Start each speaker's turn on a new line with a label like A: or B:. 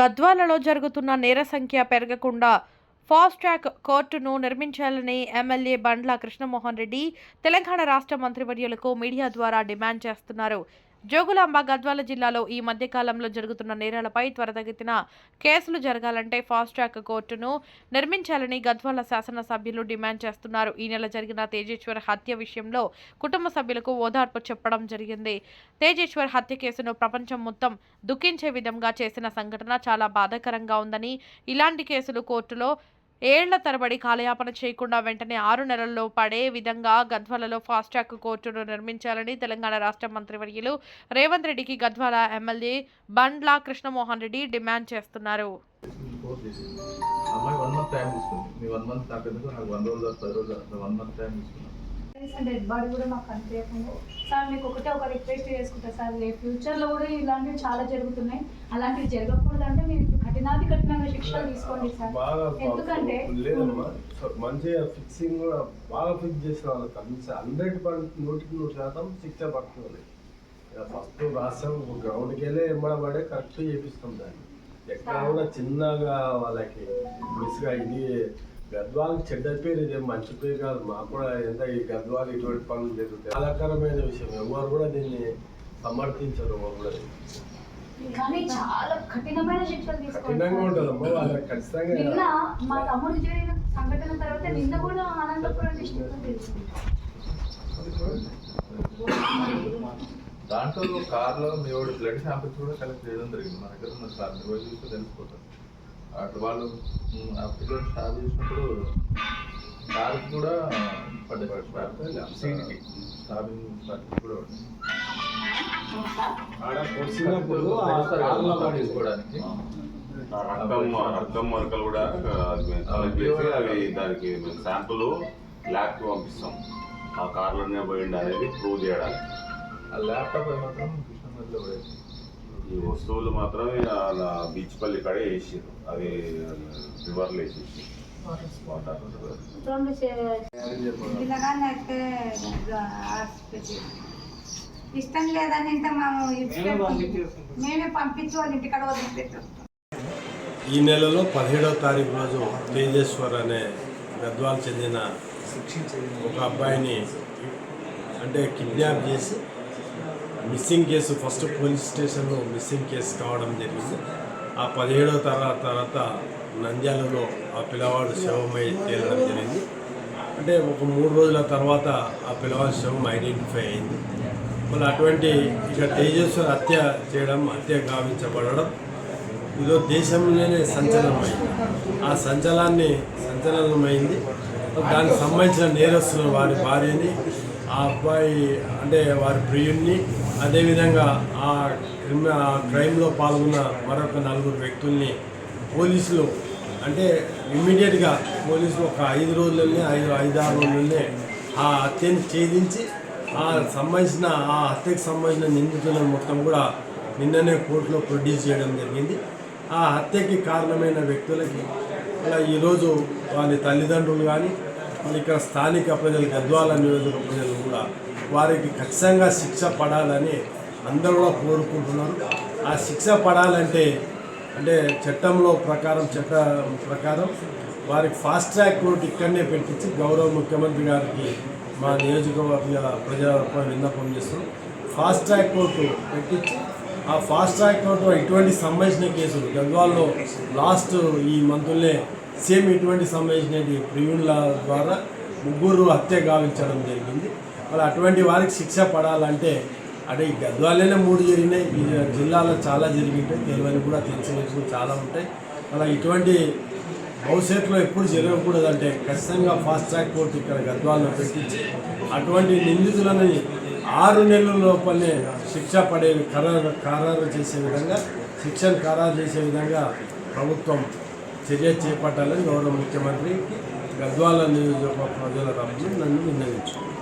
A: గద్వాలలో జరుగుతున్న నేర సంఖ్య పెరగకుండా ఫాస్ట్ ట్రాక్ కోర్టును నిర్మించాలని ఎమ్మెల్యే బండ్ల కృష్ణమోహన్ రెడ్డి తెలంగాణ రాష్ట్ర మంత్రివర్యులకు మీడియా ద్వారా డిమాండ్ చేస్తున్నారు. జోగులాంబ గద్వాల జిల్లాలో ఈ మధ్యకాలంలో జరుగుతున్న నేరాలపై త్వరతగతిన కేసులు జరగాలంటే ఫాస్ట్ ట్రాక్ కోర్టును నిర్మించాలని గద్వాల శాసనసభ్యులు డిమాండ్ చేస్తున్నారు. ఈ నెల జరిగిన తేజేశ్వర్ హత్య విషయంలో కుటుంబ సభ్యులకు ఓదార్పు చెప్పడం జరిగింది. తేజేశ్వర్ హత్య కేసును ప్రపంచం మొత్తం దుఃఖించే విధంగా చేసిన సంఘటన చాలా బాధాకరంగా ఉందని ఇలాంటి కేసులు కోర్టులో ఏళ్ళ తరబడి కాలయాపన చేయకుండా వెంటనే ఆరు నెలల్లో పడే విధంగా గద్వాలలో ఫాస్ట్ ట్రాక్ కోర్టును నిర్మించాలని తెలంగాణ రాష్ట్ర మంత్రివర్యులు రేవంత్ రెడ్డికి గద్వాల ఎమ్మెల్యే బండ్లా కృష్ణమోహన్ రెడ్డి డిమాండ్ చేస్తున్నారు.
B: అమ్మాయి వన్ మంత్ టైం తీసుకుంది. మీ వన్ మంత్ నాకు ఎందుకు నాకు వన్ రోజు పది రోజులు వన్ మంత్ టైం తీసుకున్నాను.
C: డెడ్ బాడీ కూడా మాకు కనిపించకుండా. సార్ మీకు ఒకటే ఒక రిక్వెస్ట్ చేసుకుంటా సార్ ఫ్యూచర్లో కూడా ఇలాంటివి చాలా జరుగుతున్నాయి. అలాంటివి జరగకూడదంటే మీరు కఠినాది కఠినంగా శిక్షలు తీసుకోండి సార్ ఎందుకంటే
D: మంచిగా ఫిక్సింగ్ కూడా బాగా ఫిక్స్ చేసిన వాళ్ళకి కలిసి హండ్రెడ్ నూటికి నూరు శాతం శిక్ష పడుతుంది. ఫస్ట్ రాష్ట్రం గ్రౌండ్కి వెళ్ళి ఎంబడబడే కరెక్ట్ చేపిస్తాం దాన్ని. ఎక్కడ కూడా చిన్నగా వాళ్ళకి మిస్గా ఇది గద్వాలకు చెడ్డ పేరు ఇదే మంచి పేరు కాదు. మాకు కూడా ఎంత ఈ గద్వాలు ఇటువంటి పనులు జరుగుతాయి. బాధాకరమైన విషయం. ఎవరు కూడా దీన్ని సమర్థించరు ఎవరు కూడా.
C: కానీ చాలా కఠినమైన శిక్షలు
D: కఠినంగా
C: తీసుకోండి
D: ఉంటుందమ్మా వాళ్ళకి ఖచ్చితంగా.
C: నిన్న మా తమ్ముడు జరిగిన సంఘటన తర్వాత నిన్న కూడా అనంతపురం డిస్ట్రిక్ట్ తెలిసింది
B: దాంట్లో కార్లో మీ వాడు బ్లడ్ శాంపిల్స్ కూడా కలెక్ట్ చేయడం జరిగింది. మన దగ్గర ఉన్న సార్ మీరు చూస్తే తెలిసిపోతుంది అటు వాళ్ళు పిల్లలు స్టార్ట్ చేసినప్పుడు కార్కి కూడా పడ్డాయి సీట్కి స్టార్టింగ్ స్టార్టింగ్ కూడా.
D: ఆడ పొడిచినప్పుడు.
B: తీసుకోవడానికి.
E: రక్తం రక్తం మరకలు కూడా అవి దానికి శాంపుల్ ల్యాబ్కి పంపిస్తాం. ఆ కార్లోనే పోయింది అనేది ప్రూవ్ చేయడానికి.
B: ఆ ల్యాప్టాప్ మాత్రం కృష్ణనగర్లో పడేది.
E: ఈ వస్తువులు మాత్రమే అలా బీచ్ పల్లి కాడ వేసారు అవి రివర్లో వేసేసి వాటర్
F: ఇష్టం లేదని ఇంత మేము పంపించి వాళ్ళ ఇంటికాడ వదిలిపెట్టాం
D: ఈ నెలలో పదిహేడవ తారీఖు రోజు తేజేశ్వర్ అనే గద్వాల్ చెందిన ఒక అబ్బాయిని అంటే కిడ్నాప్ చేసి మిస్సింగ్ కేసు ఫస్ట్ పోలీస్ స్టేషన్లో మిస్సింగ్ కేసు కావడం జరిగింది. ఆ పదిహేడవ తర్వాత తర్వాత నంద్యాలలో ఆ పిల్లవాడు శవమై తేలడం జరిగింది. అంటే ఒక మూడు రోజుల తర్వాత ఆ పిల్లవాడి శవం ఐడెంటిఫై అయింది. మళ్ళీ అటువంటి ఇక తేజస్వర్ హత్య చేయడం హత్య గావించబడడం ఇదో దేశంలోనే సంచలనమైంది. ఆ సంచలనాన్ని సంచలనమైంది. దానికి సంబంధించిన నేరస్తులు వారి భార్యని ఆ అబ్బాయి అంటే వారి ప్రియుణ్ణి అదేవిధంగా ఆ క్రిమి క్రైమ్లో పాల్గొన్న మరొక నలుగురు వ్యక్తుల్ని పోలీసులు అంటే ఇమ్మీడియట్గా పోలీసులు ఒక ఐదు రోజులనే ఐదు ఐదు ఆరు రోజులనే ఆ హత్యని ఛేదించి ఆ సంబంధించిన ఆ హత్యకు సంబంధించిన నిందితులను మొత్తం కూడా నిన్ననే కోర్టులో ప్రొడ్యూస్ చేయడం జరిగింది. ఆ హత్యకి కారణమైన వ్యక్తులకి అలా ఈరోజు వాళ్ళ తల్లిదండ్రులు కానీ ఇక్కడ స్థానిక ప్రజలు గద్వాల నియోజక ప్రజలు వారికి ఖచ్చితంగా శిక్ష పడాలని అందరూ కూడా కోరుకుంటున్నారు. ఆ శిక్ష పడాలంటే అంటే చట్టంలో ప్రకారం చట్ట ప్రకారం వారికి ఫాస్ట్ ట్రాక్ కోర్టు ఇక్కడనే పెట్టించి గౌరవ ముఖ్యమంత్రి గారికి మా నియోజకవర్గ ప్రజా విన్నపం చేస్తున్నాం. ఫాస్ట్ ట్రాక్ కోర్టు పెట్టించి ఆ ఫాస్ట్ ట్రాక్ కోర్టు ఇటువంటి సంబంధించిన కేసులు గద్వాల్లో లాస్ట్ ఈ మంత్లే సేమ్ ఇటువంటి సంబంధించిన ప్రియుల ద్వారా ముగ్గురు హత్య గావించడం జరిగింది. మరి అటువంటి వారికి శిక్ష పడాలంటే అంటే ఈ గద్వాలనే మూడు జరిగినాయి. ఈ జిల్లాలో చాలా జరిగింటాయి. తెలివని కూడా తెలిసిన చాలా ఉంటాయి. అలా ఇటువంటి భవిష్యత్తులో ఎప్పుడు జరగకూడదంటే ఖచ్చితంగా ఫాస్ట్ ట్రాక్ కోర్టు ఇక్కడ గద్వాలను పెట్టించి అటువంటి నిందితులని ఆరు నెలల లోపలనే శిక్ష పడే ఖరారు ఖరారు చేసే విధంగా శిక్షను ఖరారు చేసే విధంగా ప్రభుత్వం చర్య చేపట్టాలని గౌరవ ముఖ్యమంత్రి గద్వాల నియోజకవర్గ ప్రజల తరఫున నన్ను విన్నవించుకున్నాను